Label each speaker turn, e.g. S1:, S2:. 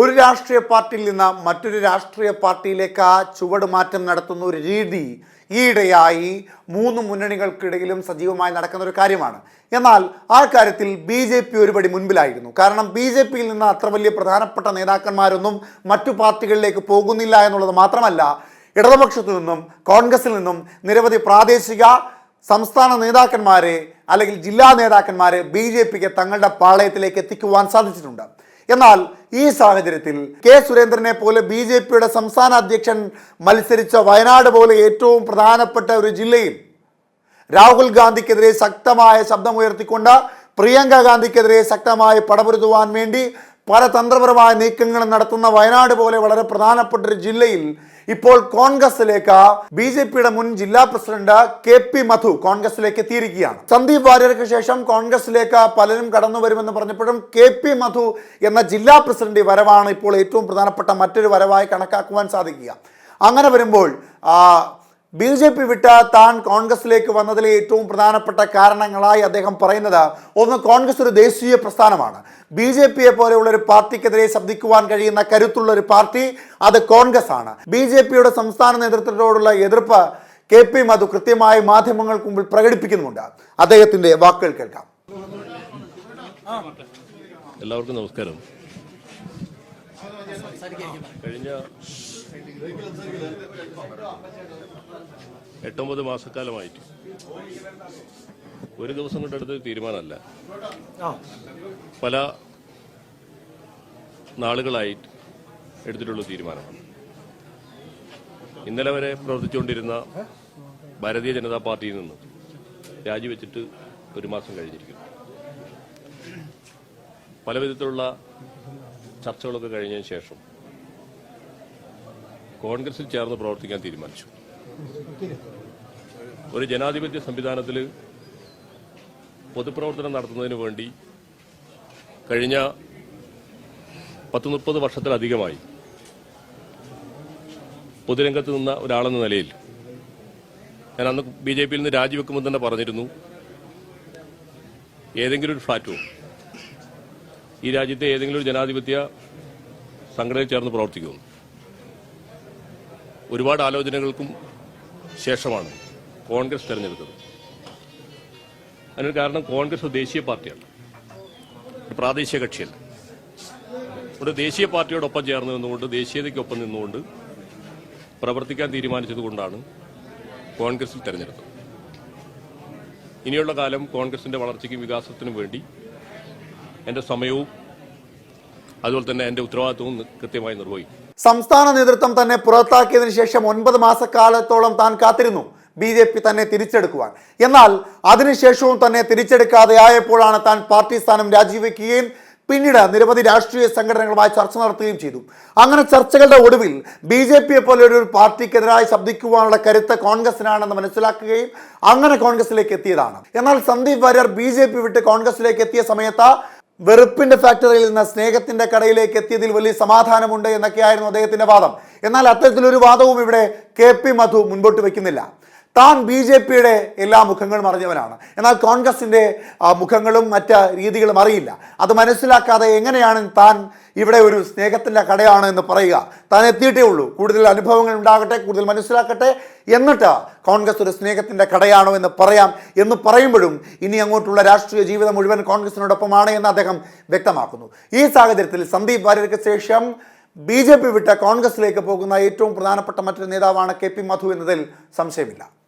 S1: ഒരു രാഷ്ട്രീയ പാർട്ടിയിൽ നിന്ന് മറ്റൊരു രാഷ്ട്രീയ പാർട്ടിയിലേക്ക് ചുവട് മാറ്റം നടത്തുന്ന ഒരു രീതി ഈയിടെയായി മൂന്ന് മുന്നണികൾക്കിടയിലും സജീവമായി നടക്കുന്ന ഒരു കാര്യമാണ്. എന്നാൽ ആ കാര്യത്തിൽ ബി ജെ പി ഒരുപടി മുൻപിലായിരുന്നു. കാരണം ബി ജെ പിയിൽ നിന്ന് അത്ര വലിയ പ്രധാനപ്പെട്ട നേതാക്കന്മാരൊന്നും മറ്റു പാർട്ടികളിലേക്ക് പോകുന്നില്ല എന്നുള്ളത് മാത്രമല്ല ഇടതുപക്ഷത്തു നിന്നും കോൺഗ്രസിൽ നിന്നും നിരവധി പ്രാദേശിക സംസ്ഥാന നേതാക്കന്മാരെ അല്ലെങ്കിൽ ജില്ലാ നേതാക്കന്മാരെ ബി ജെ പിക്ക് തങ്ങളുടെ പാളയത്തിലേക്ക് എത്തിക്കുവാൻ സാധിച്ചിട്ടുണ്ട്. എന്നാൽ ഈ സാഹചര്യത്തിൽ കെ സുരേന്ദ്രനെ പോലെ ബി ജെ പിയുടെ സംസ്ഥാന അധ്യക്ഷൻ മത്സരിച്ച വയനാട് പോലെ ഏറ്റവും പ്രധാനപ്പെട്ട ഒരു ജില്ലയിൽ രാഹുൽ ഗാന്ധിക്കെതിരെ ശക്തമായ ശബ്ദമുയർത്തിക്കൊണ്ട് പ്രിയങ്ക ഗാന്ധിക്കെതിരെ ശക്തമായി പടപൊരുത്തുവാൻ വേണ്ടി പല തന്ത്രപരമായ നീക്കങ്ങൾ നടത്തുന്ന വയനാട് പോലെ വളരെ പ്രധാനപ്പെട്ട ഒരു ജില്ലയിൽ ഇപ്പോൾ കോൺഗ്രസിലേക്ക് ബി ജെ പിയുടെ മുൻ ജില്ലാ പ്രസിഡന്റ് കെ പി മധു കോൺഗ്രസിലേക്ക് എത്തിയിരിക്കുകയാണ്. സന്ദീപ് വാര്യർക്ക് ശേഷം കോൺഗ്രസിലേക്ക് പലരും കടന്നു വരുമെന്ന് പറഞ്ഞപ്പോഴും കെ പി മധു എന്ന ജില്ലാ പ്രസിഡന്റ് വരവാണ് ഇപ്പോൾ ഏറ്റവും പ്രധാനപ്പെട്ട മറ്റൊരു വരവായി കണക്കാക്കുവാൻ സാധിക്കുക. അങ്ങനെ വരുമ്പോൾ ബി ജെ പി വിട്ട് താൻ കോൺഗ്രസിലേക്ക് വന്നതിലെ ഏറ്റവും പ്രധാനപ്പെട്ട കാരണങ്ങളായി അദ്ദേഹം പറയുന്നത് ഒന്ന് കോൺഗ്രസ് ഒരു ദേശീയ പ്രസ്ഥാനമാണ്. ബി ജെ പിയെ പോലെയുള്ള ഒരു പാർട്ടിക്കെതിരെ ശബ്ദിക്കുവാൻ കഴിയുന്ന കരുത്തുള്ള ഒരു പാർട്ടി അത് കോൺഗ്രസ് ആണ് ബി ജെ പിയുടെ സംസ്ഥാന നേതൃത്വത്തോടുള്ള എതിർപ്പ് കെ പി മധു കൃത്യമായി മാധ്യമങ്ങൾക്ക് മുമ്പിൽ പ്രകടിപ്പിക്കുന്നുമുണ്ട്. അദ്ദേഹത്തിന്റെ വാക്കുകൾ കേൾക്കാം.
S2: എല്ലാവർക്കും നമസ്കാരം. കഴിഞ്ഞ എട്ടൊമ്പത് മാസക്കാലമായിട്ട്. ഒരു ദിവസം കൊണ്ടെടുത്ത തീരുമാനമല്ല. പല നാളുകളായിട്ട് എടുത്തിട്ടുള്ള തീരുമാനമാണ്. ഇന്നലെ വരെ പ്രവർത്തിച്ചുകൊണ്ടിരുന്ന ഭാരതീയ ജനതാ പാർട്ടിയിൽ നിന്ന് രാജിവെച്ചിട്ട് ഒരു മാസം കഴിഞ്ഞിരിക്കുന്നു. പല വിധത്തിലുള്ള ചർച്ചകളൊക്കെ കഴിഞ്ഞതിന് ശേഷം കോൺഗ്രസിൽ ചേർന്ന് പ്രവർത്തിക്കാൻ തീരുമാനിച്ചു. ഒരു ജനാധിപത്യ സംവിധാനത്തിൽ പൊതുപ്രവർത്തനം നടത്തുന്നതിന് വേണ്ടി കഴിഞ്ഞ പത്ത് മുപ്പത് വർഷത്തിലധികമായി പൊതുരംഗത്ത് നിന്ന ഒരാളെന്ന നിലയിൽ ഞാൻ അന്ന് ബി ജെ പിയിൽ നിന്ന് രാജിവെക്കുമെന്ന് തന്നെ പറഞ്ഞിരുന്നു. ഏതെങ്കിലും ഒരു ഫ്ലാറ്റോ ഈ രാജ്യത്തെ ഏതെങ്കിലും ഒരു ജനാധിപത്യ സംഘടനയിൽ ചേർന്ന് പ്രവർത്തിക്കുന്നു. ഒരുപാട് ആലോചനകൾക്കും ശേഷമാണ് കോൺഗ്രസ് തെരഞ്ഞെടുത്തത്. അതിനൊരു കാരണം കോൺഗ്രസ് ഒരു ദേശീയ പാർട്ടിയാണ്. ഒരു പ്രാദേശിക കക്ഷിയല്ല. ഒരു ദേശീയ പാർട്ടിയോടൊപ്പം ചേർന്ന് നിന്നുകൊണ്ട് ദേശീയതയ്ക്കൊപ്പം നിന്നുകൊണ്ട് പ്രവർത്തിക്കാൻ തീരുമാനിച്ചതുകൊണ്ടാണ് കോൺഗ്രസിൽ തെരഞ്ഞെടുത്തത്. ഇനിയുള്ള കാലം കോൺഗ്രസിന്റെ വളർച്ചയ്ക്കും വികാസത്തിനും വേണ്ടി എന്റെ സമയവും അതുപോലെ തന്നെ എന്റെ ഉത്തരവാദിത്വവും കൃത്യമായി നിർവഹിക്കും.
S1: സംസ്ഥാന നേതൃത്വം തന്നെ പുറത്താക്കിയതിനു ശേഷം ഒൻപത് മാസക്കാലത്തോളം താൻ കാത്തിരുന്നു. ബി ജെ പി തന്നെ തിരിച്ചെടുക്കുവാൻ. എന്നാൽ അതിനുശേഷവും തന്നെ തിരിച്ചെടുക്കാതെ ആയപ്പോഴാണ് താൻ പാർട്ടി സ്ഥാനം രാജിവെക്കുകയും പിന്നീട് നിരവധി രാഷ്ട്രീയ സംഘടനകളുമായി ചർച്ച നടത്തുകയും ചെയ്തു. അങ്ങനെ ചർച്ചകളുടെ ഒടുവിൽ ബി ജെ പിയെ പോലെ ഒരു പാർട്ടിക്കെതിരായി ശബ്ദിക്കുവാനുള്ള കരുത്ത് കോൺഗ്രസിനാണെന്ന് മനസ്സിലാക്കുകയും അങ്ങനെ കോൺഗ്രസിലേക്ക് എത്തിയതാണ്. എന്നാൽ Sandeep Warrier B J P വിട്ട് കോൺഗ്രസിലേക്ക് എത്തിയ സമയത്ത് വെറുപ്പിന്റെ ഫാക്ടറിയിൽ നിന്ന് സ്നേഹത്തിന്റെ കടയിലേക്ക് എത്തിയതിൽ വലിയ സമാധാനമുണ്ട് എന്നൊക്കെയായിരുന്നു അദ്ദേഹത്തിന്റെ വാദം. എന്നാൽ അത്തരത്തിലൊരു വാദവും ഇവിടെ കെ പി മധു മുൻപോട്ട് വയ്ക്കുന്നില്ല താൻ ബി ജെ പിയുടെ എല്ലാ മുഖങ്ങളും അറിഞ്ഞവനാണ്. എന്നാൽ കോൺഗ്രസിന്റെ മുഖങ്ങളും മറ്റ് രീതികളും അറിയില്ല. അത് മനസ്സിലാക്കാതെ എങ്ങനെയാണ് താൻ ഇവിടെ ഒരു സ്നേഹത്തിന്റെ കടയാണ് എന്ന് പറയുക. താൻ എത്തിയിട്ടേ ഉള്ളൂ. കൂടുതൽ അനുഭവങ്ങൾ ഉണ്ടാകട്ടെ കൂടുതൽ മനസ്സിലാക്കട്ടെ. എന്നിട്ട് കോൺഗ്രസ് ഒരു സ്നേഹത്തിന്റെ കടയാണോ എന്ന് പറയാം എന്ന് പറയുമ്പോഴും ഇനി അങ്ങോട്ടുള്ള രാഷ്ട്രീയ ജീവിതം മുഴുവൻ കോൺഗ്രസിനോടൊപ്പമാണ് എന്ന് അദ്ദേഹം വ്യക്തമാക്കുന്നു. ഈ സാഹചര്യത്തിൽ സന്ദീപ് വാര്യർക്ക് ശേഷം ബി ജെ പി വിട്ട് കോൺഗ്രസിലേക്ക് പോകുന്ന ഏറ്റവും പ്രധാനപ്പെട്ട മറ്റൊരു നേതാവാണ് കെ പി മധു എന്നതിൽ സംശയമില്ല.